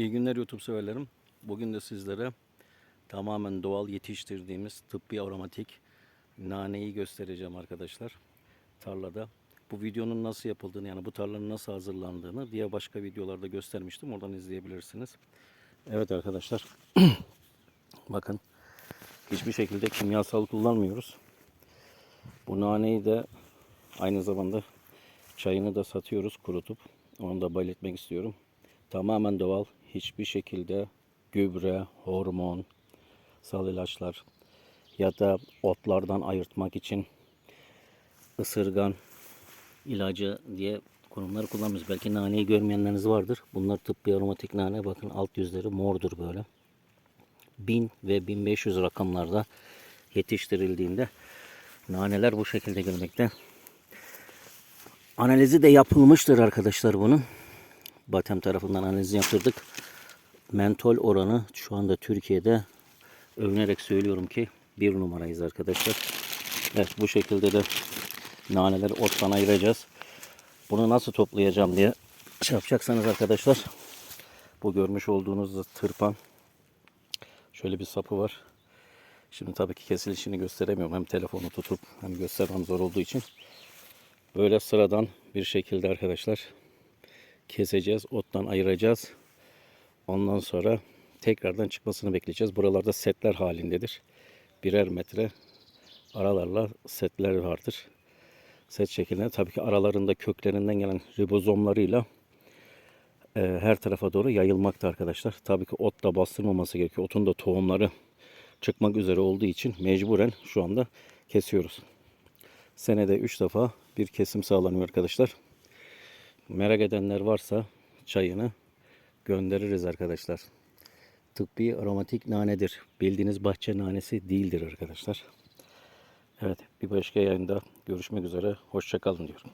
İyi günler YouTube severlerim. Bugün de sizlere tamamen doğal yetiştirdiğimiz tıbbi aromatik naneyi göstereceğim arkadaşlar. Tarlada. Bu videonun nasıl yapıldığını yani bu tarlanın nasıl hazırlandığını diğer başka videolarda göstermiştim. Oradan izleyebilirsiniz. Evet arkadaşlar. Bakın. Hiçbir şekilde kimyasal kullanmıyoruz. Bu naneyi de aynı zamanda çayını da satıyoruz kurutup. Onu da belirtmek istiyorum. Tamamen doğal. Hiçbir şekilde gübre, hormon, sal ilaçlar ya da otlardan ayırtmak için ısırgan ilacı diye konumları kullanmıyoruz. Belki naneyi görmeyenleriniz vardır. Bunlar tıbbi aromatik nane. Bakın alt yüzleri mordur böyle. 1000 ve 1500 rakamlarda yetiştirildiğinde naneler bu şekilde gelmekte. Analizi de yapılmıştır arkadaşlar bunun. Batem tarafından analizi yaptırdık. Mentol oranı şu anda Türkiye'de övünerek söylüyorum ki bir numarayız arkadaşlar. Evet bu şekilde de naneleri ottan ayıracağız. Bunu nasıl toplayacağım diye şey yapacaksanız arkadaşlar bu görmüş olduğunuz tırpan şöyle bir sapı var. Şimdi tabii ki kesilişini gösteremiyorum. Hem telefonu tutup hem göstermem zor olduğu için. Böyle sıradan bir şekilde arkadaşlar keseceğiz. Ottan ayıracağız. Ondan sonra tekrardan çıkmasını bekleyeceğiz. Buralarda setler halindedir. Birer metre aralarla setler vardır. Set şeklinde tabii ki aralarında köklerinden gelen ribozomlarıyla e, her tarafa doğru yayılmakta arkadaşlar. Tabii ki ot da bastırmaması gerekiyor. Otun da tohumları çıkmak üzere olduğu için mecburen şu anda kesiyoruz. Senede 3 defa bir kesim sağlanıyor arkadaşlar. Merak edenler varsa çayını göndeririz arkadaşlar. Tıbbi aromatik nanedir. Bildiğiniz bahçe nanesi değildir arkadaşlar. Evet bir başka yayında görüşmek üzere. Hoşçakalın diyorum.